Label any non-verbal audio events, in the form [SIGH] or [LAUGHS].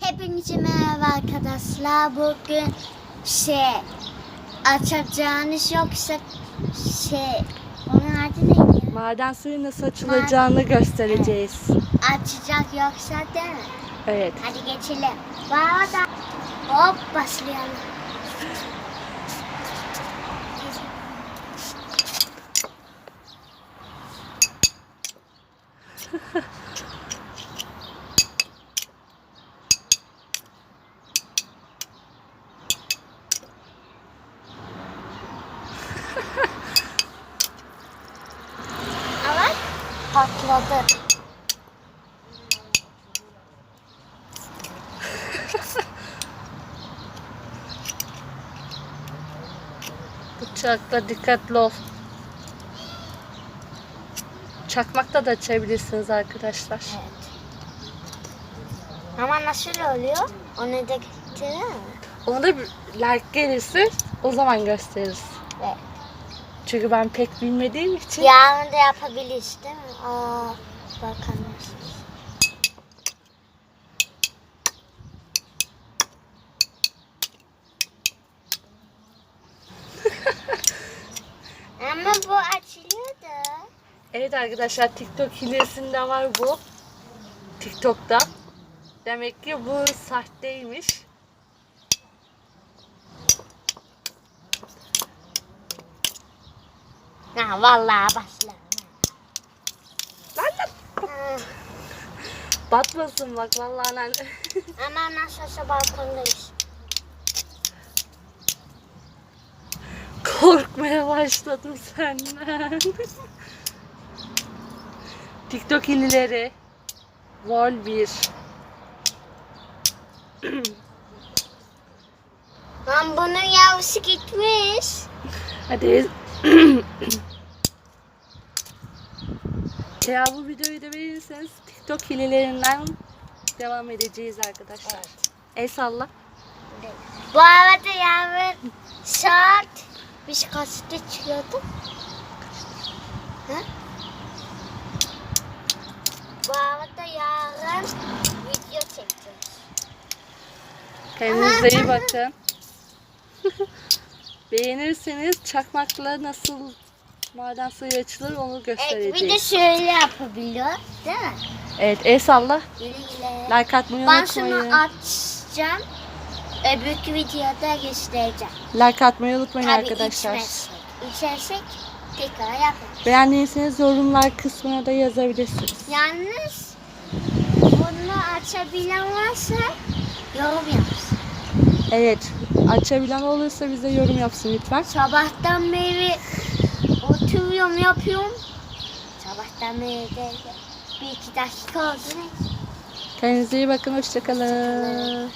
Hepinize merhaba arkadaşlar. Bugün şey açacağınız yoksa şey onun adı neydi? Maden suyu nasıl açılacağını göstereceğiz. Açacak yoksa değil mi? Evet. Hadi geçelim. Da hop başlayalım. [LAUGHS] Ama patladı. Bıçakla dikkatli ol. Çakmakla da açabilirsiniz arkadaşlar. Evet. Ama nasıl oluyor? Onu da getirir mi? Onu da bir like gelirse o zaman gösteririz. Evet. Çünkü ben pek bilmediğim için. Yarın da yapabiliriz değil mi? Aa, bakalım. [LAUGHS] Ama bu açılıyor da. Evet arkadaşlar TikTok hilesinde var bu. TikTok'ta. Demek ki bu sahteymiş. Ha vallahi başla. Lan lan. Batmasın bak vallahi anne. [LAUGHS] Ama nasıl olsa balkondayız. Korkmaya başladım senden. [LAUGHS] TikTok ünlüleri. Vol 1. Lan bunun yavrusu gitmiş. Hadi. [CLEARS THROAT] Eğer bu videoyu da beğenirseniz TikTok hilelerinden devam edeceğiz arkadaşlar. El salla. Bu arada yarın saat biz kaçta çıkıyorduk? Ha? Bu arada yarın video çekeceğiz. Kendinize iyi bakın. [LAUGHS] Beğenirseniz çakmakla nasıl maden suyu açılır onu Evet, bir de göstereceğiz. şöyle yapabiliyor, değil mi? Evet el salla. Güle güle. Like atmayı Ben unutmayın. şunu açacağım. Öbürkü videoda göstereceğim. Like atmayı unutmayın Tabii arkadaşlar. içmezsek. İçersek tekrar yaparız. Beğendiyseniz yorumlar kısmına da yazabilirsiniz. Yalnız bunu açabilen varsa yorum yapsın. Evet. Açabilen olursa bize yorum yapsın lütfen. Sabahtan beri oturuyorum yapıyorum. Sabahtan beri bir iki dakika oldu. Kendinize iyi bakın. Hoşçakalın.